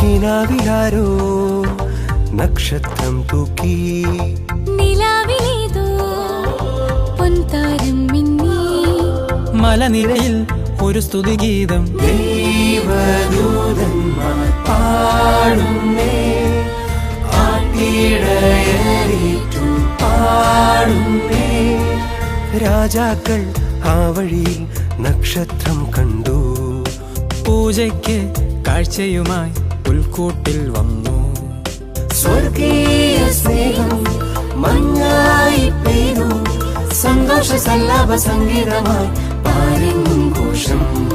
കിനാവിലാരോ നക്ഷത്രം തൂക്കി നിലാവിലേതോ പൊൻതാരം മിന്നി. മലനിരയിൽ ഒരു സ്തുതിഗീതം. ദൈവദൂതന്മാർ പാടുന്നേ ആട്ടിടയറിറ്റു പാടുന്നേ. രാജാക്കൾ ആ വഴിയിൽ നക്ഷത്രം കണ്ടു. പൂജയ്ക്ക് കാഴ്ചയുമായി പുൽക്കൂട്ടിൽ വന്നു. സ്വർഗീയ സ്നേഹം മഞ്ഞായി പെയ്തു. സന്തോഷ സല്ലാപ സംഗീതമായി പാരെങ്ങും ഘോഷം.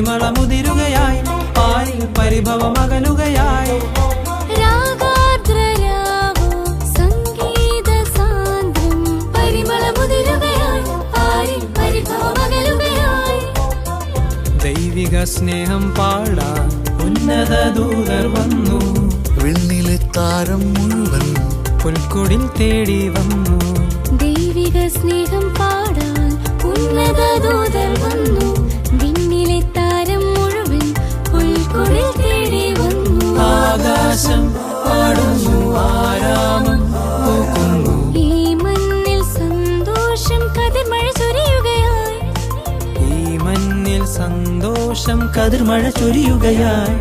പരിമളമുതിരുകയായി ആയി പരിഭവമകലുകയായി ദൈവിക സ്നേഹം പാടാൻ ഉന്നത ദൂതർ വന്നു. വെണ്ണിലെ താരം മുഴുവൻ പുൽക്കൊടിൽ തേടി വന്നു. ദൈവിക സ്നേഹം പാടാൻ ഉന്നത ദൂതർ വന്നു. ആകാശം പാടുന്നു ആരാമം പൂക്കുന്നു ഈ മണ്ണിൽ സന്തോഷം കതിർമഴ ചൊരിയുകയായി. ഈ മണ്ണിൽ സന്തോഷം കതിർമഴ ചൊരിയുകയായി.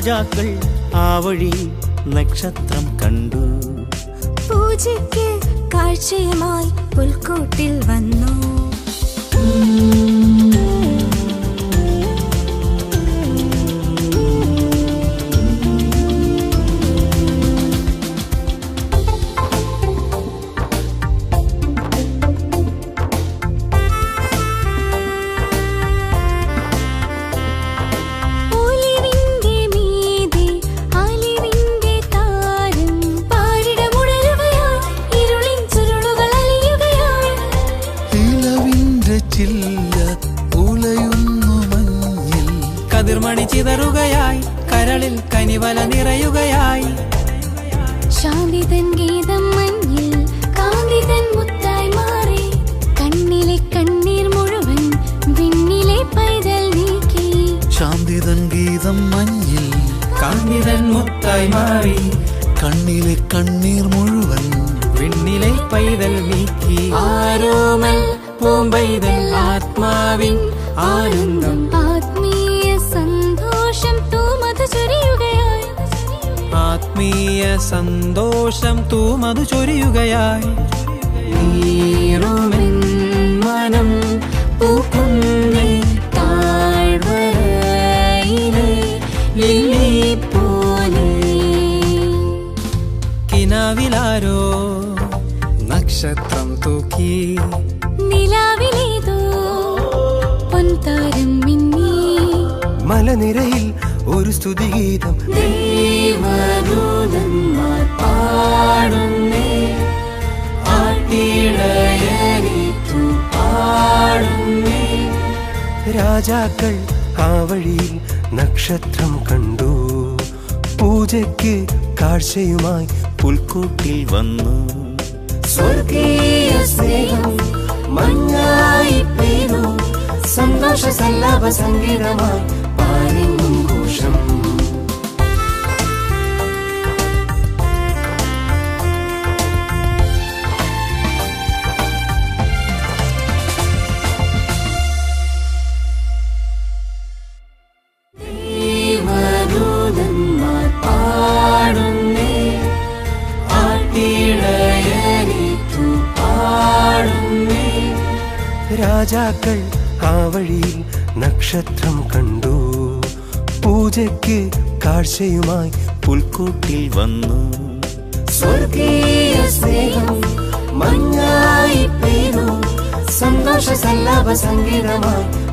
രാജാക്കൾ ആ വഴി നക്ഷത്രം കണ്ടു. പൂജയ്ക്ക് കാഴ്ചയുമായി പുൽക്കൂട്ടിൽ വന്നു. കതിർമണി ചിതറുകയായി കരളിൽ കനിവല നിറയുകയായി. ശാന്തിതൻ ഗീതം മഞ്ഞിൽ കാന്തിതൻ മുത്തായി മാറി. കണ്ണിലെ കണ്ണീർ മുഴുവൻ വിണ്ണിലെ പൈതൽ നീക്കി. ശാന്തിതൻ ഗീതം മഞ്ഞിൽ കാന്തിതൻ മുത്തായി മാറി. കണ്ണിലെ കണ്ണീർ മുഴുവൻ വിണ്ണിലെ പൈതൽ നീക്കി. ആരോമൽ പൂമ്പൈതൽ ആത്മാവിൻ ആനന്ദം ആത്മീയ സന്തോഷം തൂമതു ചൊരിയുകയായി. മനം പൂക്കുന്നേ താഴ്വരയിലെ ലില്ലി പോലെ. കിനാവിലാരോ നക്ഷത്രം തൂക്കി. നിലാവിലേതോ പൊൻതാരം മിന്നി. മലനിരയിൽ ഒരു സ്തുതിഗീതം ദൈവദൂതന്മാർ പാടുന്നേ. ആട്ടിടയറിറ്റു പാടുന്നേ. രാജാക്കൾ ആ വഴിയിൽ നക്ഷത്രം കണ്ടു. പൂജയ്ക്ക് കാഴ്ചയുമായി പുൽക്കൂട്ടിൽ വന്നു. സ്വർഗീയ സ്നേഹം മഞ്ഞായി പെയ്തു. സന്തോഷ സല്ലാപ സംഗീതമായി പാരെങ്ങും രാജാക്കൾ ആ വഴിയിൽ നക്ഷത്രം കണ്ടു. പൂജയ്ക്ക് കാഴ്ചയുമായി പുൽക്കൂട്ടിൽ വന്നു. സ്വർഗീയ സ്നേഹം മഞ്ഞായി സന്തോഷ സല്ലാപ സംഗീതമായി